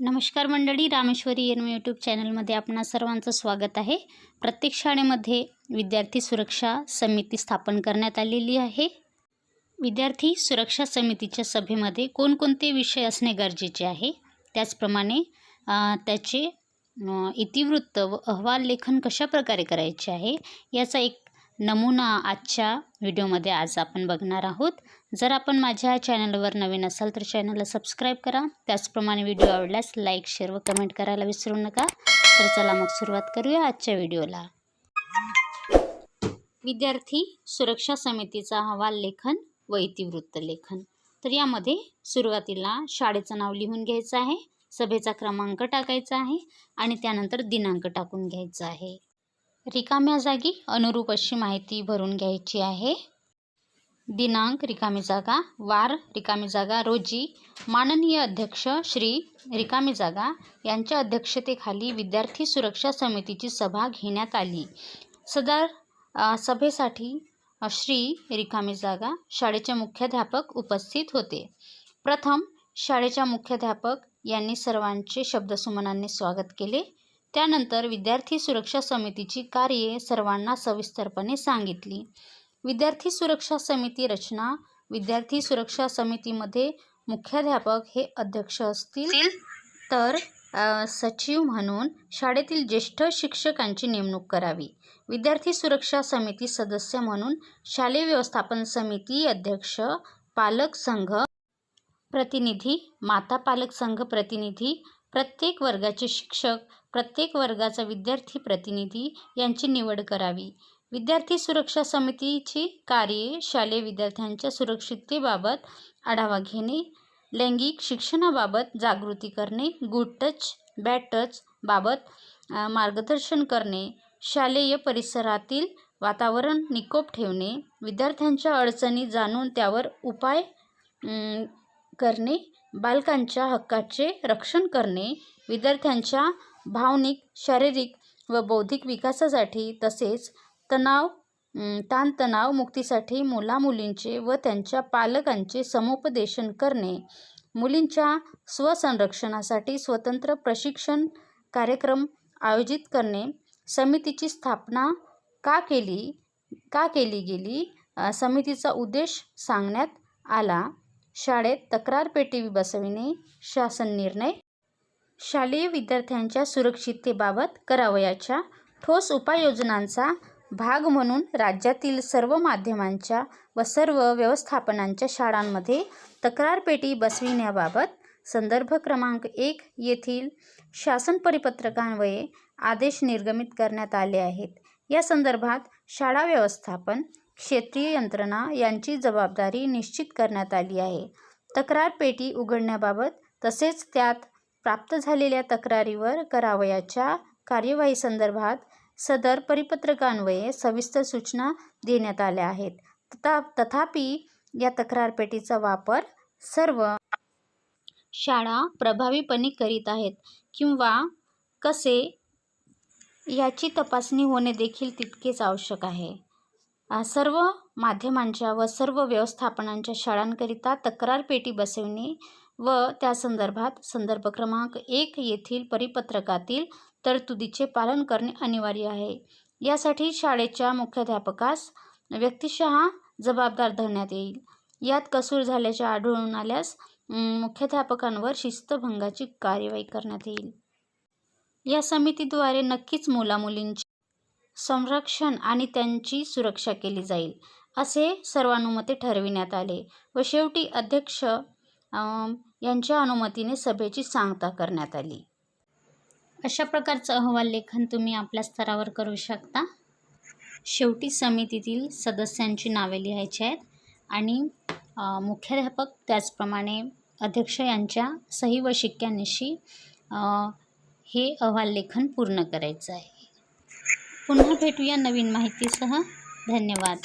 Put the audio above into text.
नमस्कार मंडळी Rameshwari N YouTube चॅनलमध्ये आपणा सर्वांचं स्वागत आहे. प्रत्येक शाळेमध्ये विद्यार्थी सुरक्षा समिती स्थापन करण्यात आलेली आहे. विद्यार्थी सुरक्षा समितीच्या सभेमध्ये कोणकोणते विषय असणे गरजेचे आहे? त्याचप्रमाणे त्याचे इतिवृत्त व अहवाल लेखन कशा प्रकारे करायचे आहे? याचा एक नमुना आजच्या व्हिडिओमध्ये आज आपण बघणार आहोत. जर आपण माझ्या चॅनलवर नवीन असाल तर चॅनलला सबस्क्राईब करा. त्याचप्रमाणे व्हिडिओ आवडल्यास लाईक शेअर व कमेंट करायला विसरू नका. तर चला मग सुरुवात करूया आजच्या व्हिडिओला. विद्यार्थी सुरक्षा समितीचा अहवाल लेखन व इतिवृत्त लेखन. तर यामध्ये सुरुवातीला शाळेचं नाव लिहून घ्यायचं आहे सभेचा क्रमांक टाकायचा आहे आणि त्यानंतर दिनांक टाकून घ्यायचा आहे. रिकाम्या जागी अनुरूप अशी माहिती भरून घ्यायची आहे. दिनांक रिकामी जागा वार रिकामी जागा रोजी माननीय अध्यक्ष श्री रिकामी जागा यांच्या अध्यक्षतेखाली विद्यार्थी सुरक्षा समितीची सभा घेण्यात आली. सदर सभेसाठी श्री रिकामी जागा शाळेचे मुख्याध्यापक उपस्थित होते. प्रथम शाळेच्या मुख्याध्यापक यांनी सर्वांचे शब्दसुमनांनी स्वागत केले. त्यानंतर विद्यार्थी सुरक्षा समितीची कार्ये सर्वांना सविस्तरपणे सांगितली. विद्यार्थी सुरक्षा समिती रचना विद्यार्थी सुरक्षा समितीमध्ये मुख्याध्यापक हे अध्यक्ष असतील तर सचिव म्हणून शाळेतील ज्येष्ठ शिक्षकांची नेमणूक करावी. विद्यार्थी सुरक्षा समिती सदस्य म्हणून शालेय व्यवस्थापन समिती अध्यक्ष पालक संघ प्रतिनिधी माता पालक संघ प्रतिनिधी प्रत्येक वर्गाचे शिक्षक प्रत्येक वर्गाचा विद्यार्थी प्रतिनिधी यांची निवड करावी. विद्यार्थी सुरक्षा समितीची कार्ये शालेय विद्यार्थ्यांच्या सुरक्षिततेबाबत आढावा घेणे लैंगिक शिक्षणाबाबत जागृती करणे गुड टच बॅड टच बाबत मार्गदर्शन करणे शालेय परिसरातील वातावरण निकोप ठेवणे विद्यार्थ्यांच्या अडचणी जाणून त्यावर उपाय करणे बालकांच्या हक्काचे रक्षण करणे विद्यार्थ्यांच्या भावनिक शारीरिक व बौद्धिक विकासासाठी तसेच तणाव ताणतणाव मुक्तीसाठी मुलामुलींचे व त्यांच्या पालकांचे समुपदेशन करणे मुलींच्या स्वसंरक्षणासाठी स्वतंत्र प्रशिक्षण कार्यक्रम आयोजित करणे समितीची स्थापना का केली का केली गेली समितीचा उद्देश सांगण्यात आला. शाळेत तक्रार पेटी बसविणे शासन निर्णय शालेय विद्यार्थ्यांच्या सुरक्षिततेबाबत करावयाच्या ठोस उपाययोजनांचा भाग म्हणून राज्यातील सर्व माध्यमांच्या व सर्व व्यवस्थापनांच्या शाळांमध्ये तक्रार पेटी बसविण्याबाबत संदर्भ क्रमांक एक येथील शासन परिपत्रकान्वये आदेश निर्गमित करण्यात आले आहेत. या संदर्भात शाळा व्यवस्थापन क्षेत्रीय यंत्रणा यांची जबाबदारी निश्चित करण्यात आली आहे. तक्रार पेटी उघडण्याबाबत तसेच त्यात प्राप्त झालेल्या तक्रारीवर करावयाच्या कार्यवाही संदर्भात सदर परिपत्रकान्वये सविस्तर सूचना देण्यात आल्या आहेत. तथा तथापि या तक्रार पेटीचा वापर सर्व शाळा प्रभावीपणे करीत आहेत किंवा कसे याची तपासणी होणे देखील तितकेच आवश्यक आहे. सर्व माध्यमांच्या व सर्व व्यवस्थापनांच्या शाळांकरिता तक्रार पेटी बसविणे व त्या संदर्भात संदर्भ क्रमांक एक येथील परिपत्रकातील तरतुदीचे पालन करणे अनिवार्य आहे. यासाठी शाळेच्या मुख्याध्यापकास व्यक्तिशः जबाबदार धरण्यात येईल. यात कसूर झाल्याचे आढळून आल्यास मुख्याध्यापकांवर शिस्तभंगाची कार्यवाही करण्यात येईल. या समितीद्वारे नक्कीच मुलामुलींचे संरक्षण आणि त्यांची सुरक्षा केली जाईल असे सर्वानुमते ठरविण्यात आले व शेवटी अध्यक्ष यांच्या अनुमतीने सभेची सांगता करण्यात आली. अशा प्रकारचं अहवाल लेखन तुम्ही आपल्या स्तरावर करू शकता. शेवटी समितीतील सदस्यांची नावे लिहायची आहेत आणि मुख्याध्यापक त्याचप्रमाणे अध्यक्ष यांच्या सही व शिक्क्यानिशी हे अहवाल लेखन पूर्ण करायचं आहे. पुन्हा भेटूया नवीन माहितीसह. धन्यवाद.